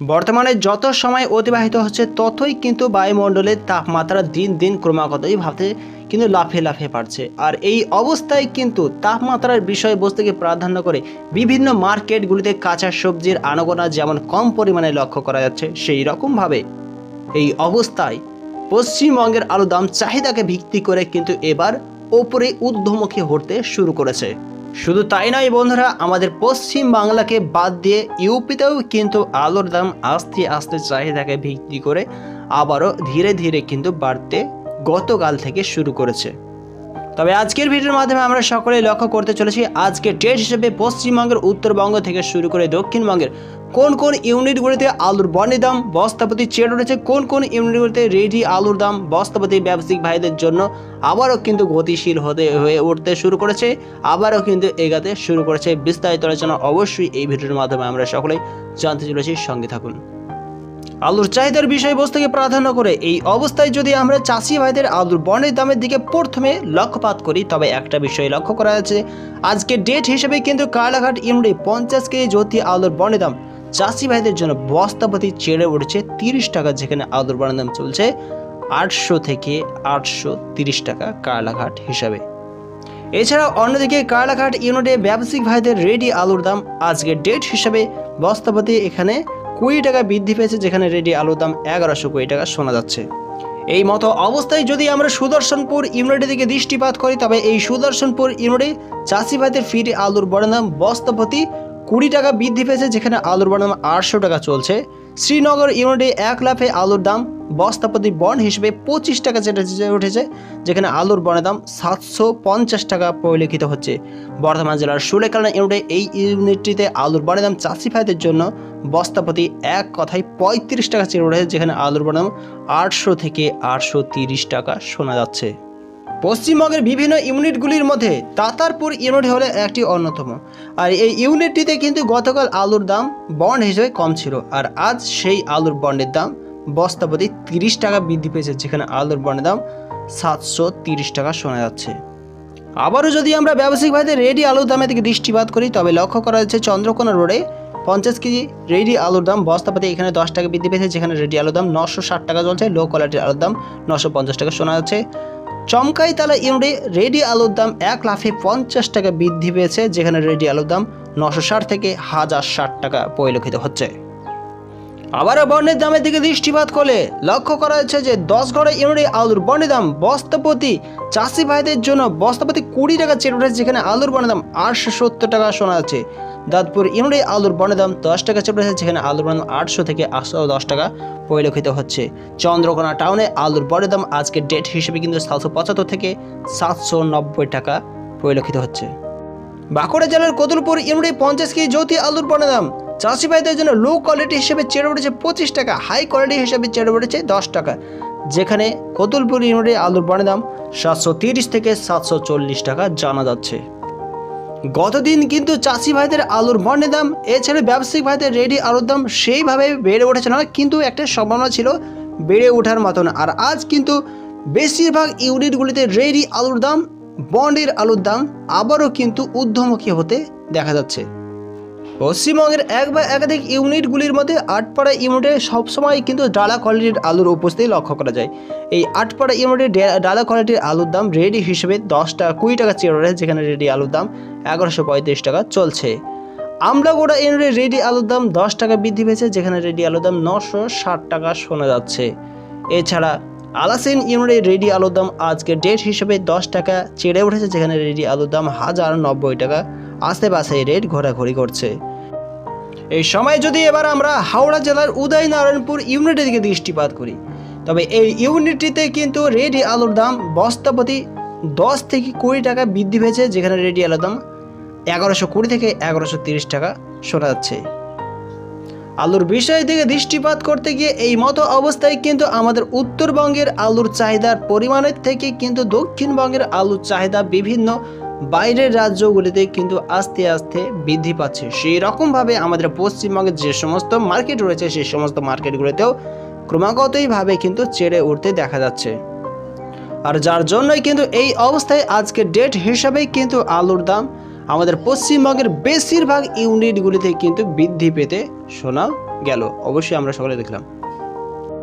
বর্তমানে যত সময় অতিবাহিত হচ্ছে, ততই কিন্তু বায়ুমণ্ডলের তাপমাত্রা দিন দিন ক্রমাগতই ভাবে কিন্তু লাফিয়ে লাফিয়ে বাড়ছে আর এই অবস্থায় কিন্তু তাপমাত্রার বিষয়বস্তুকে প্রাধান্য করে বিভিন্ন মার্কেটগুলিতে কাঁচা সবজির আনাগোনা যেমন কম পরিমাণে লক্ষ্য করা যাচ্ছে, সেই রকমভাবে এই অবস্থায় পশ্চিমবঙ্গের আলু দাম চাহিদাকে ভিত্তি করে কিন্তু এবার ওপরে ঊর্ধ্বমুখী হতে শুরু করেছে। শুধু তাই নয় বন্ধুরা, আমাদের পশ্চিম বাংলাকে বাদ দিয়ে ইউপিতেও কিন্তু আলুর দাম আস্তে আস্তে চাহিদাকে ভিত্তি করে আবারও ধীরে ধীরে কিন্তু বাড়তে গতকাল থেকে শুরু করেছে। তবে আজকের ভিডিওর মাধ্যমে আমরা সকলেই লক্ষ্য করতে চলেছি আজকে ডেট হিসেবে পশ্চিমবঙ্গের, উত্তরবঙ্গ থেকে শুরু করে দক্ষিণবঙ্গের কোন কোন ইউনিটগুলিতে আলুর বনের দাম বস্তাপতি চেয়ে উঠেছে কোন কোন ইউনিটগুলিতে রেডি আলুর দাম বস্তাপতি ব্যবসায়িক ভাইদের জন্য আবারও কিন্তু গতিশীল হতে, হয়ে উঠতে শুরু করেছে, আবারও কিন্তু এগাতে শুরু করেছে বিস্তারিত আলোচনা অবশ্যই এই ভিডিওর মাধ্যমে আমরা সকলেই জানতে চলেছি, সঙ্গে থাকুন। আলুর চাহিদার বিষয়বস্তুকে প্রাধান্য করে এই অবস্থায় যদি আমরা চাষি ভাইদের আলুর বনের দামের দিকে প্রথমে লক্ষ্যপাত করি, তবে একটা বিষয় লক্ষ্য করা যাচ্ছে আজকে ডেট হিসেবে কিন্তু কালাঘাট ইউনিটে পঞ্চাশ কেজি জ্যোতি আলুর বনের দাম চাষি ভাইদের জন্য বস্তাপতি চেড়ে উঠেছে তিরিশ টাকা, যেখানে আলুর বনের দাম চলছে আটশো থেকে আটশো তিরিশ টাকা কালাঘাট হিসাবে। এছাড়াও অন্যদিকে কালাঘাট ইউনিটে ব্যবসায়িক ভাইদের রেডি আলুর দাম আজকে ডেট হিসাবে বস্তাপতি এখানে কুড়ি টাকা বৃদ্ধি পেয়েছে, যেখানে রেডি আলুর দাম এগারোশো কুড়ি টাকা শোনা যাচ্ছে। এই মতো অবস্থায় যদি আমরা সুদর্শনপুর ইউনিটের দিকে দৃষ্টিপাত করি, তবে এই সুদর্শনপুর ইউনিটে চাষিভাইদের ফিরে আলুর বড় দাম বস্তাপতি কুড়ি টাকা বৃদ্ধি পেয়েছে, যেখানে আলুর বড় দাম আটশো টাকা চলছে। শ্রীনগর ইউনিটে এক লাফে আলুর দাম বস্তাপতি বন হিসেবে পঁচিশ টাকা যে উঠেছে, যেখানে আলুর বনের দাম সাতশো পঞ্চাশ টাকা পরিলক্ষিত হচ্ছে। বর্ধমান জেলার সুলেকালনা ইউনিটে এই ইউনিটটিতে আলুর বনের দাম চাষি ভাইদের জন্য বস্তাপতি এক কথায় পঁয়ত্রিশ টাকা চেয়ে উঠেছে, যেখানে আলুর বনের দাম আটশো থেকে আটশো তিরিশ টাকা শোনা যাচ্ছে। পশ্চিমবঙ্গের বিভিন্ন ইউনিটগুলির মধ্যে তাতারপুর ইউনিট হলো একটি অন্যতম। আর এই ইউনিটটিতে কিন্তু গতকাল আলুর দাম বন্ড হিসেবে কম ছিল। আর আজ সেই আলুর বন্ডের দাম বস্তাপতি তিরিশ টাকা বৃদ্ধি পেয়েছে, যেখানে আলুর বন্ডের দাম সাতশো তিরিশ টাকা শোনা যাচ্ছে। আবারও যদি আমরা ব্যবসায়িক ভাইদের রেডি আলুর দামের দিকে দৃষ্টিপাত করি, তবে লক্ষ্য করা যাচ্ছে চন্দ্রকোনা রোডে পঞ্চাশ কেজি রেডি আলুর দাম বস্তাপাতি এখানে দশ টাকা বৃদ্ধি পেয়েছে, যেখানে রেডি আলুর দাম নশো ষাট টাকা চলছে লো কোয়ালিটির আলুর দাম নশো পঞ্চাশ টাকা শোনা যাচ্ছে। চমকাইতলা ইউনিটে রেডি আলুর দাম এক লাফে পঞ্চাশ টাকা বৃদ্ধি পেয়েছে, যেখানে রেডি আলুর দাম নশো ষাট থেকে হাজার ষাট টাকা পরিলক্ষিত হচ্ছে। আবারও বর্ণের দামের দিকে দৃষ্টিপাত করলে লক্ষ্য করা যাচ্ছে যে দশ ঘরে ইউনিটে আলুর বর্ণের দাম বস্তাপতি চাষি ভাইদের জন্য বস্তাপতি কুড়ি টাকা চেয়ে উঠেছে, যেখানে আলুর বর্ণের দাম আটশো সত্তর টাকা শোনা যাচ্ছে। দাঁতপুর ইউনিটে আলুর দাম দশ টাকা চেয়ে উঠেছে যেখানে আলুর দাম আটশো থেকে আটশো দশ টাকা পরিলক্ষিত হচ্ছে। চন্দ্রকোনা টাউনে আলুর বর্ণের দাম আজকে ডেট হিসেবে কিন্তু সাতশো পঁচাত্তর থেকে সাতশো নব্বই টাকা পরিলক্ষিত হচ্ছে। বাঁকুড়া জেলার কতুলপুর ইউনিটে পঞ্চাশ কেজি জ্যোতি আলুর বর্ণের দাম চাষি ভাইদের জন্য লো কোয়ালিটি হিসেবে চেড়ে উঠেছে পঁচিশ টাকা হাই কোয়ালিটি হিসেবে চেড়ে উঠেছে দশ টাকা। যেখানে কতুলপুর ইউনিটে আলুর বর্ণের দাম সাতশো তিরিশ থেকে সাতশো চল্লিশ টাকা জানা যাচ্ছে। গতদিন কিন্তু চাষি ভাইদের আলুর বর্ণের দাম, এছাড়া ব্যবসায়িক ভাইদের রেডি আলুর দাম সেইভাবে বেড়ে উঠেছে না কিন্তু একটা সম্ভাবনা ছিল বেড়ে ওঠার মতন। আর আজ কিন্তু বেশিরভাগ ইউনিটগুলিতে রেডি আলুর দাম, বন্ডের আলুর দাম আবারও কিন্তু ঊর্ধ্বমুখী হতে দেখা যাচ্ছে। পশ্চিমবঙ্গের এক বা একাধিক ইউনিটগুলির মধ্যে আটপাড়া ইউনিটে সবসময় কিন্তু ডালা কোয়ালিটির আলুর উপস্থিতি লক্ষ্য করা যায়। এই আটপাড়া ইউনিটের ডে- ডালা কোয়ালিটির আলুর দাম রেডি হিসেবে দশ টাকা, কুড়ি টাকা রয়েছে, যেখানে রেডি আলুর দাম এগারোশো পঁয়ত্রিশ টাকা চলছে। আমলাগোড়া ইউনিটের রেডি আলুর দাম দশ টাকা বৃদ্ধি পেয়েছে, যেখানে রেডি আলুর দাম নশো ষাট টাকা শোনা যাচ্ছে। এছাড়া আলাসিন ইউনিটের রেডি আলুর দাম আজকে ডেট হিসেবে দশ টাকা চেড়ে উঠেছে, যেখানে রেডি আলুর দাম হাজার নব্বই টাকা আশেপাশে রেড ঘোরাঘুরি করছে। এই সময় যদি এবার আমরা হাওড়া জেলার উদয়নারায়ণপুর ইউনিটের দিকে দৃষ্টিপাত করি, তবে এই ইউনিটটিতে কিন্তু রেডি আলুর দাম বস্তাপতি দশ থেকে কুড়ি টাকা বৃদ্ধি পেয়েছে, যেখানে রেডি আলুর দাম এগারোশো কুড়ি থেকে এগারোশো তিরিশ টাকা শোনা যাচ্ছে। আলুর বিষয় থেকে দৃষ্টিপাত করতে গিয়ে এই মতো অবস্থায় কিন্তু আমাদের উত্তরবঙ্গের আলুর চাহিদার পরিমাণের থেকে কিন্তু দক্ষিণবঙ্গের আলুর চাহিদা বিভিন্ন বাইরের রাজ্যগুলিতে কিন্তু আস্তে আস্তে বৃদ্ধি পাচ্ছে। সেই রকমভাবে আমাদের পশ্চিমবঙ্গের যে সমস্ত মার্কেট রয়েছে, সেই সমস্ত মার্কেটগুলিতেও ক্রমাগতইভাবে কিন্তু চেড়ে উঠতে দেখা যাচ্ছে। আর যার জন্যই কিন্তু এই অবস্থায় আজকে ডেট হিসাবেই কিন্তু আলুর দাম আমাদের পশ্চিমবঙ্গের বেশিরভাগ ইউনিটগুলিতে কিন্তু বৃদ্ধি পেতে শোনা গেল। অবশ্যই আমরা সকলে দেখলাম।